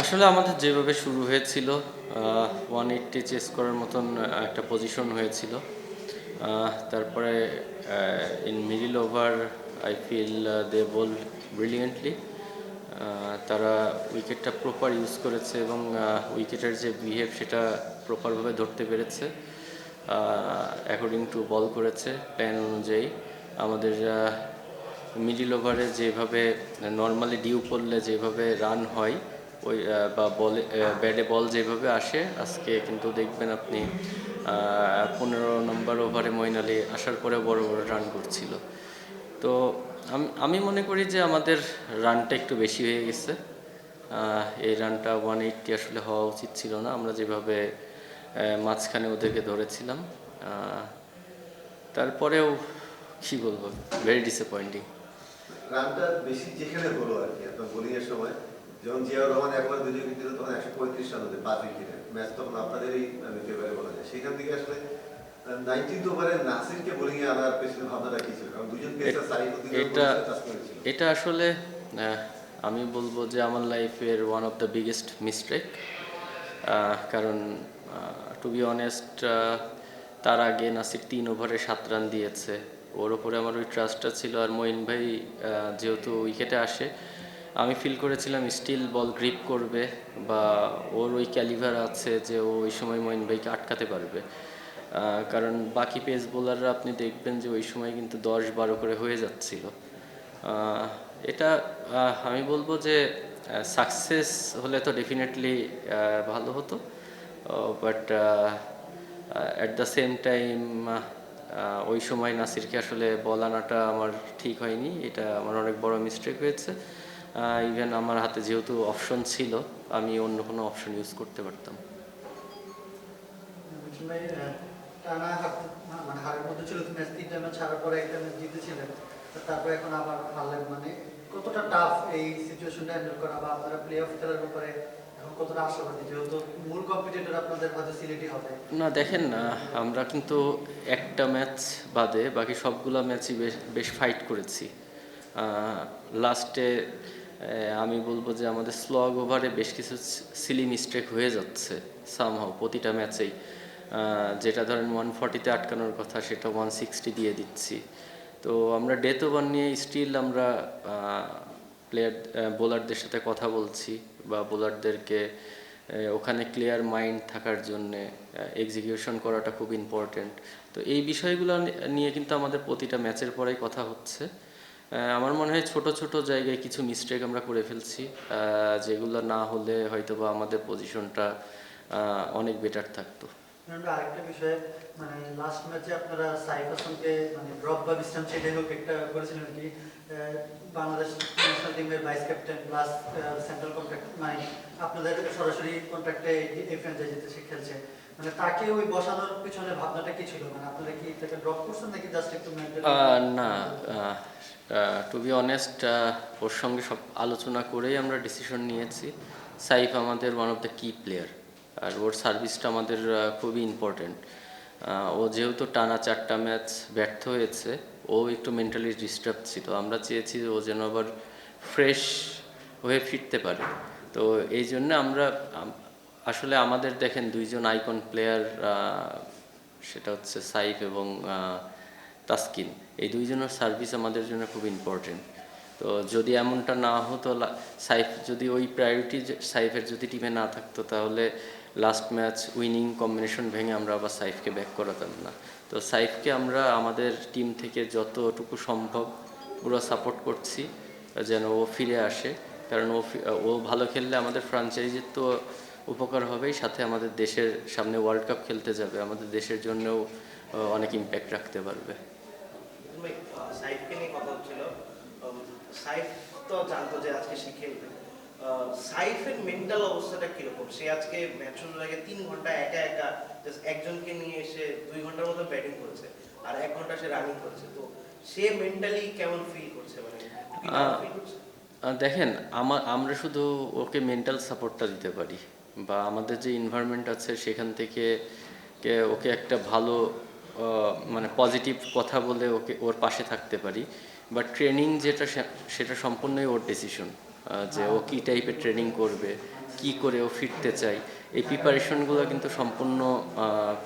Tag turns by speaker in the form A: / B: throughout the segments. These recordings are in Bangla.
A: আসলে আমাদের যেভাবে শুরু হয়েছিল ওয়ান এইটটি চেস করার মতন একটা পজিশন হয়েছিল। তারপরে in middle over I feel the ball brilliantly তারা উইকেটটা প্রপার ইউজ করেছে এবং উইকেটের যে বিহেভ সেটা প্রপারভাবে ধরতে পেরেছে। অ্যাকর্ডিং টু বল করেছে প্ল্যান অনুযায়ী। আমাদের মিডিল ওভারে যেভাবে নর্মালি ডিউ পড়লে যেভাবে রান হয় ওই বা বলে ব্যাটে বল যেভাবে আসে, আজকে কিন্তু দেখবেন আপনি পনেরো নম্বর ওভারে মঈন আলী আসার পরে বড় বড় রান করছিল। তো আমি মনে করি যে আমাদের রানটা একটু বেশি হয়ে গেছে। এই রানটা ওয়ান এইটটি আসলে হওয়া উচিত ছিল না, আমরা যেভাবে মাঝখানে ওদেরকে ধরেছিলাম। তারপরেও কী বলব ভেরি ডিসঅ্যাপয়েন্টিং
B: রানটা বেশি যেখানে আর কি সময়। যখন জিয়াউর রহমান একবার দুই উইকেট দিল তখন একশো পঁয়ত্রিশ রান হতে পাঁচ উইকেটে। ম্যাচ তখন আপনাদেরই ফেভারে বলা যায় সেখান থেকে আসলে দুজন
A: এটা এটা আসলে আমি বলব যে আমার লাইফের one of the biggest mistake কারণ টু বি অনেস্ট তার আগে নাসির তিন ওভারে সাত রান দিয়েছে। ওর ওপরে আমার ওই ট্রাস্টটা ছিল। আর মঈন ভাই যেহেতু উইকেটে আসে আমি ফিল করেছিলাম স্টিল বল গ্রিপ করবে বা ওর ওই ক্যালিভার আছে যে ও ওই সময় মঈন ভাইকে আটকাতে পারবে। কারণ বাকি পেস বোলাররা আপনি দেখবেন যে ওই সময় কিন্তু দশ বারো করে হয়ে যাচ্ছিল। এটা আমি বলব যে সাকসেস হলে তো ডেফিনেটলি ভালো হতো। But at the same time ওই সময় নাসিরকে আসলে বল আনাটা আমার ঠিক হয়নি। এটা আমার অনেক বড় মিস্টেক হয়েছে। ইভেন আমার হাতে যেহেতু অপশন ছিল আমি অন্য কোনো অপশন ইউজ করতে পারতাম।
C: মানে তারপরে এখন আবার হারলেন। মানে কতটা টাফ এই সিচুয়েশনটা হ্যান্ডেল করা বা আপনারা প্লে অফ খেলার ব্যাপারে কতটা আশাবাদী? যেহেতু মূল কম্পিটিটর আপনাদের মাঝে সিলেটি হবে।
A: না দেখেন না আমরা কিন্তু একটা ম্যাচ বাদে বাকি সবগুলো ম্যাচই বেশ বেশ ফাইট করেছি। লাস্টে আমি বলব যে আমাদের স্লগ ওভারে বেশ কিছু সিলি মিস্টেক হয়ে যাচ্ছে সামহাও প্রতিটা ম্যাচেই যেটা ধরেন ওয়ান ফর্টিতে আটকানোর কথা, সেটা ওয়ান সিক্সটি দিয়ে দিচ্ছি। তো আমরা ডেথ ওভার নিয়ে স্টিল আমরা প্লেয়ার বোলারদের সাথে কথা বলছি বা বোলারদেরকে ওখানে ক্লিয়ার মাইন্ড থাকার জন্যে এক্সিকিউশন করাটা খুব ইম্পর্টেন্ট তো এই বিষয়গুলো নিয়ে কিন্তু আমাদের প্রতিটা ম্যাচের পরেই কথা হচ্ছে। আমার মনে হয় ছোট ছোট জায়গায় কিছু মিস্টেক আমরা করে ফেলছি যেগুলো না হলে হয়তো বা আমাদের পজিশনটা অনেক বেটার থাকতো।
C: মানে মানে বাংলাদেশ সেন্ট্রাল কন্ট্রাক্ট মানে আপনাদের সরাসরি কন্ট্রাক্টে খেলছে। মানে তাকে ওই বসানোর পিছনে ভাবনাটা কি ছিল? মানে আপনারা কি
A: না টু বি অনেস্ট ওর সঙ্গে সব আলোচনা করেই আমরা ডিসিশন নিয়েছি। সাইফ আমাদের one of the key player আর ওর সার্ভিসটা আমাদের খুবই ইম্পর্টেন্ট ও যেহেতু টানা চারটা ম্যাচ ব্যর্থ হয়েছে ও একটু মেন্টালি ডিস্টার্ব ছিল। আমরা চেয়েছি ও যেন আবার ফ্রেশ হয়ে ফিরতে পারে। তো এই জন্য আমরা আসলে আমাদের দেখেন দুইজন আইকন প্লেয়ার সেটা হচ্ছে সাইফ এবং তাসকিন। এই দুইজনের সার্ভিস আমাদের জন্য খুব ইম্পর্টেন্ট তো যদি এমনটা না হতো সাইফ যদি ওই প্রায়োরিটি সাইফের যদি টিমে না থাকতো, তাহলে লাস্ট ম্যাচ উইনিং কম্বিনেশন ভেঙে আমরা আবার সাইফকে ব্যাক করাতাম না। তো সাইফকে আমরা আমাদের টিম থেকে যতটুকু সম্ভব পুরো সাপোর্ট করছি, যেন ও ফিরে আসে। কারণ ও ও ভালো খেললে আমাদের ফ্রাঞ্চাইজির তো উপকার হবেই সাথে আমাদের দেশের সামনে ওয়ার্ল্ড কাপ খেলতে যাবে আমাদের দেশের জন্যও অনেক ইম্প্যাক্ট রাখতে পারবে।
D: তো জানতো যে আজকে সে খেলবে। সাইফের মেন্টাল অবস্থাটা কীরকম? সে আজকে ম্যাচ শুরুর আগে তিন ঘণ্টা একা একা জাস্ট একজনকে নিয়ে এসে দুই ঘণ্টার মতো ব্যাটিং করেছে আর এক ঘণ্টা সে রানিং করেছে। তো সে মেন্টালি কেমন ফিল করছে? মানে ফিল করছে?
A: দেখেন আমার আমরা শুধু ওকে মেন্টাল সাপোর্টটা দিতে পারি বা আমাদের যে ইনভায়রনমেন্ট আছে সেখান থেকে ওকে একটা ভালো মানে পজিটিভ কথা বলে ওকে, ওর পাশে থাকতে পারি। বা ট্রেনিং যেটা সেটা সম্পূর্ণই ওর ডিসিশন যে ও কী টাইপের ট্রেনিং করবে, কি করে ও ফিরতে চাই এই প্রিপারেশনগুলো কিন্তু সম্পূর্ণ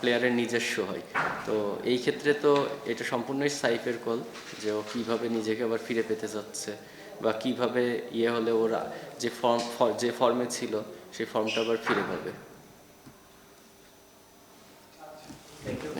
A: প্লেয়ারের নিজস্ব হয়। তো এই ক্ষেত্রে তো এটা সম্পূর্ণই সাইফের কল যে ও কীভাবে নিজেকে আবার ফিরে পেতে যাচ্ছে। বা কীভাবে ইয়ে হলে ওরা যে ফর্ম যে ফর্মে ছিল সেই ফর্মটা আবার ফিরে পাবে।
C: Thank you